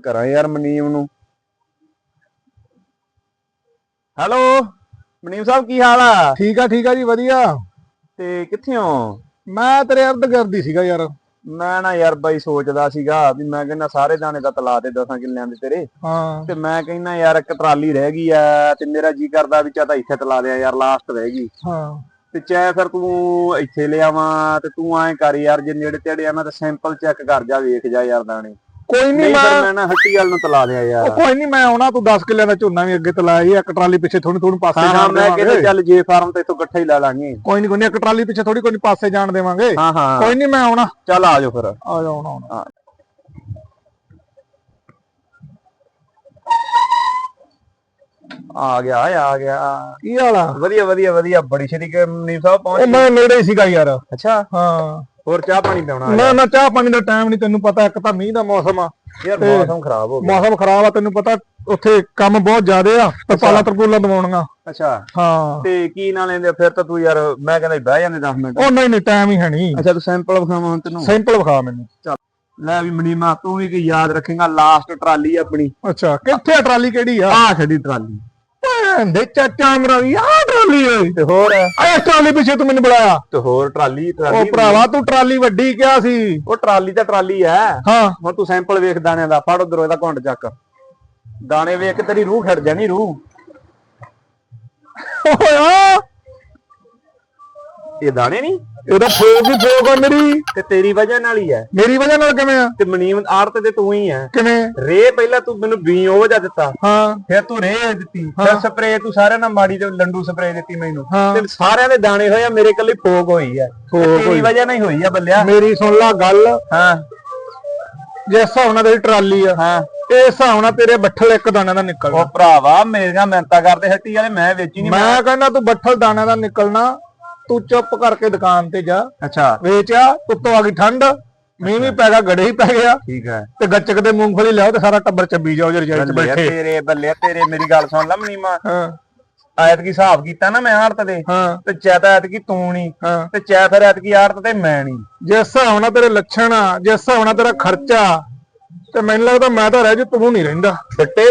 ਕਰਾਂ ਯਾਰ ਮਨੀਮ ਨੂੰ। ਹੈਲੋ ਮਨੀਮ ਸਾਹਿਬ ਕੀ ਹਾਲ ਆ? ਠੀਕ ਆ ਠੀਕ ਆ ਜੀ ਵਧੀਆ। ਤੇ ਕਿੱਥੇ ਹੋ? ਮੈਂ ਤੇਰੇ ਅਰਧ ਕਰਦੀ ਸੀਗਾ ਯਾਰ। ਮੈਂ ਨਾ ਯਾਰ ਬਾਈ ਸੋਚਦਾ ਸੀਗਾ ਵੀ ਮੈਂ ਕਹਿੰਦਾ ਸਾਰੇ ਦਾਣੇ ਤਾਂ ਤਲਾ ਦੇ ਦਸਾਂ ਕਿੱਲਿਆਂ ਦੇ ਤੇਰੇ। ਹਾਂ। ਤੇ ਮੈਂ ਕਹਿੰਦਾ ਯਾਰ ਇੱਕ ਟਰਾਲੀ ਰਹਿ ਗਈ ਆ ਤੇ ਮੇਰਾ ਜੀ ਕਰਦਾ ਵੀ ਚਾ ਤਾਂ ਇੱਥੇ ਤਲਾ ਦਿਆਂ ਯਾਰ ਲਾਸਟ ਰਹਿ ਗਈ। ਹਾਂ। ਤੇ ਚਾਹੇ ਫਿਰ ਤੂੰ ਇੱਥੇ ਲਿਆਵਾਂ ਤੇ ਤੂੰ ਐਂ ਕਰ ਯਾਰ ਜੇ ਨੇੜੇ ਤੇੜੇ ਆ ਮੈਂ ਤਾਂ ਸੈਂਪਲ ਚੈੱਕ ਕਰ ਜਾ ਵੇਖ ਜਾ ਯਾਰ ਦਾਣੇ। ਕੋਈ ਨਹੀਂ ਨਹੀਂ ਮੈਂ ਮੈਂ ਨਾ ਹੱਟੀ ਵਾਲ ਨੂੰ ਤਲਾ ਦਿਆਂ ਯਾਰ। ਕੋਈ ਨਹੀਂ ਮੈਂ ਆਉਣਾ ਤੂੰ 10 ਕਿੱਲਿਆਂ ਦਾ ਝੋਨਾ ਵੀ ਅੱਗੇ ਤਲਾਇਆ ਹੀ ਇੱਕ ਟਰਾਲੀ ਪਿੱਛੇ ਥੋੜੀ ਥੋੜੀ ਪਾਸੇ ਜਾਣ ਮੈਂ ਕਹਿੰਦਾ ਦੇਵਾਂਗੇ। ਚੱਲ ਜੇ ਫਾਰਮ ਤੇ ਇਥੋਂ ਇਕੱਠਾ ਹੀ ਲੈ ਲਾਂਗੇ। ਕੋਈ ਨਹੀਂ ਕੋਈ ਨੀ, ਇੱਕ ਟਰਾਲੀ ਪਿੱਛੇ ਥੋੜੀ ਕੋਈ ਪਾਸੇ ਜਾਣ ਦੇਵਾਂਗੇ। ਹਾਂ ਹਾਂ। ਕੋਈ ਨਹੀਂ ਮੈਂ ਆਉਣਾ। ਚੱਲ ਆ ਜਾਓ ਫਿਰ। ਆ ਜਾ ਆਉਣਾ ਆਉਣਾ। ਆ ਗਿਆ ਆ ਗਿਆ। ਕੀ ਹਾਲ ਆ? ਵਧੀਆ ਵਧੀਆ ਵਧੀਆ। ਬੜੀ ਛੇਤੀ ਨੀਮ ਸਾਹਿਬ ਪਹੁੰਚ ਮੈਂ ਨੇੜੇ ਸੀਗਾ ਯਾਰ। ਅੱਛਾ। ਹਾਂ। ਹੋਰ ਚਾਹ ਪਾਣੀ ਪਿਆਉਣਾ ਆ ਨਾ ਨਾ ਚਾਹ ਪਾਣੀ ਦਾ ਟਾਈਮ ਨਹੀਂ ਤੈਨੂੰ ਪਤਾ ਇੱਕ ਤਾਂ ਮੀਂਹ ਦਾ ਮੌਸਮ ਆ। ਯਾਰ ਮੌਸਮ ਖਰਾਬ ਹੋ ਗਿਆ। ਮੌਸਮ ਖਰਾਬ ਆ ਤੈਨੂੰ ਪਤਾ ਉੱਥੇ ਕੰਮ ਬਹੁਤ ਜ਼ਿਆਦੇ ਆ ਤਰਪਾਲਾਂ ਤਰਪੂਲਾਂ ਦਵਾਉਣੀਆਂ। ਅੱਛਾ। ਹਾਂ। ਤੇ ਕੀ ਨਾ ਲੈਂਦੇ ਫਿਰ ਤਾਂ ਤੂੰ ਯਾਰ ਮੈਂ ਕਹਿੰਦਾ ਬਹਿ ਜਾਂਦੇ 10 ਮਿੰਟ। ਉਹ ਨਹੀਂ ਨਹੀਂ ਟਾਈਮ ਹੀ ਹੈ ਨਹੀਂ। ਅੱਛਾ ਤੂੰ ਸੈਂਪਲ ਵਿਖਾਵਾਂ ਹੁਣ ਤੈਨੂੰ? ਸੈਂਪਲ ਵਿਖਾ ਮੈਨੂੰ। ਲੈ ਵੀ ਮਨੀਮਾ ਤੂੰ ਵੀ ਕੀ ਯਾਦ ਰੱਖੇਗਾ ਲਾਸਟ ਟਰਾਲੀ ਆਪਣੀ। ਅੱਛਾ ਕਿੱਥੇ ਆ ਟਰਾਲੀ ਕਿਹੜੀ ਆ? ਆਹ ਖੜੀ ਟਰਾਲੀ। ਦੇ ਚਾਚਾ ਮਰਾ ਵੀ ਆ ਟਰਾਲੀ ਓਏ ਤੇ ਹੋਰ ਆ ਟਰਾਲੀ ਪਿੱਛੇ ਤੂੰ ਮੈਨੂੰ ਬੁਲਾਇਆ। ਤੇ ਹੋਰ ਟਰਾਲੀ ਉਹ ਟਰਾਲੀ ਭਰਾਵਾ ਤੂੰ ਟਰਾਲੀ ਵੱਡੀ ਕਿਹਾ ਸੀ। ਉਹ ਟਰਾਲੀ ਤਾਂ ਟਰਾਲੀ ਐ ਹਾਂ। ਹੁਣ ਤੂੰ ਸੈਂਪਲ ਵੇਖ ਦਾਣਿਆਂ ਦਾ। ਫੜ ਉਧਰੋਂ ਇਹਦਾ ਘੁੰਡ ਚੱਕ। ਦਾਣੇ ਵੇਖ ਕੇ ਤੇਰੀ ਰੂਹ ਖੜ ਜਾਣੀ ਰੂਹ। ਓਏ ਆ। ਇਹ ਦਾਣੇ ਨਹੀਂ? ਇਹਦਾ ਫੋਕ ਹੀ ਫੋਕ ਆ ਮੇਰੀ। ਤੇ ਤੇਰੀ ਵਜ੍ਹਾ ਨਾਲ ਹੀ ਐ ਮੇਰੀ ਵਜ੍ਹਾ ਨਾਲ ਕਿਵੇਂ ਆ? ਤੇ ਮਨੀਮ ਆੜਤ ਤੇ ਤੂੰ ਹੀ ਐ ਕਿਵੇਂ? ਰੇ ਪਹਿਲਾਂ ਤੂੰ ਮੈਨੂੰ ਬੀ ਉਹ ਵਜ੍ਹਾ ਦਿੱਤਾ। ਹਾਂ। ਫਿਰ ਤੂੰ ਰੇ ਦਿੱਤੀ। ਫਿਰ ਸਪਰੇ ਤੂੰ ਸਾਰਿਆਂ ਨਾਲ ਮਾੜੀ ਤੇ ਲੰਡੂ ਸਪਰੇ ਦਿੱਤੀ ਮੈਨੂੰ। ਹਾਂ। ਤੇ ਸਾਰਿਆਂ ਦੇ ਦਾਣੇ ਹੋਏ ਆ ਮੇਰੇ ਕੱਲੀ ਫੋਕ ਹੋਈ ਤੇ ਤੇਰੀ ਵਜ੍ਹਾ ਨਾਲ ਹੀ ਹੋਈ ਆ ਬੱਲਿਆ। ਮੇਰੀ ਸੁਣ ਲਾ ਗੱਲ। ਹਾਂ। ਜਿਸ ਹਿਸਾਬ ਨਾਲ ਤੇਰੀ ਟਰਾਲੀ ਆ ਹਾਂ। ਇਹ ਹਿਸਾਬ ਨਾਲ ਤੇਰੇ ਬੱਠਲ ਇੱਕ ਦਾਣੇ ਦਾ ਨਿਕਲਣਾ। ਉਹ ਭਰਾਵਾ ਮੇਰੀਆਂ ਮਿਹਨਤਾਂ ਕਰਦੇ ਹੱਟੀ ਵਾਲੇ ਮੈਂ ਵੇਚੀ ਨਹੀਂ ਮੈਂ ਕਹਿੰਦਾ ਤੂੰ ਬੱਠਲ ਦਾਣੇ ਦਾ ਨਿਕਲਣਾ। ਤੂੰ ਚੁੱਪ ਕਰਕੇ ਦੁਕਾਨ ਤੇ ਜਾ। ਅੱਛਾ। ਵੇਚਿਆ ਉੱਤੋਂ ਆ ਗਈ ਠੰਡ। ਮੀਂਹ ਵੀ ਪੈ ਗਿਆ ਗੜੇ ਹੀ ਪੈ ਗਿਆ। ਠੀਕ ਹੈ। ਤੇ ਗੱਚਕ ਤੇ ਮੂੰਗਫਲੀ ਲਿਆਓ ਤੇ ਸਾਰਾ ਟੱਬਰ ਚੱਬੀ ਜਾਓ ਜੇ ਰਜਾਈ ਚ ਬੈਠੇ। ਤੇਰੇ ਬੱਲੇ ਤੇਰੇ ਮੇਰੀ ਗੱਲ ਸੁਣ ਲੈ ਮਨੀਮਾ। ਹਾਂ। ਆਇਤ ਕੀ ਹਿਸਾਬ ਕੀਤਾ ਨਾ ਮੈਂ ਆੜਤ ਦੇ। ਹਾਂ। ਤੇ ਚੈ ਤਾਂ ਐਤ ਕੀ ਤੂੰ ਨਹੀਂ ਤੇ ਚੈ ਫਿਰ ਐਤ ਕੀ ਆੜਤ ਤੇ ਮੈਂ ਨਹੀਂ ਜਿਸ ਹਿਸਾਬ ਨਾਲ ਤੇਰੇ ਲੱਛਣ ਆ ਜਿਸ ਹਿਸਾਬ ਨਾਲ ਤੇਰਾ ਖਰਚਾ ਤੇ ਮੈਨੂੰ ਲੱਗਦਾ ਮੈਂ ਤਾਂ ਰਹਿ ਜੂ ਤੂੰ ਨਹੀਂ ਰਹਿੰਦਾ। ਫਿੱਟੇ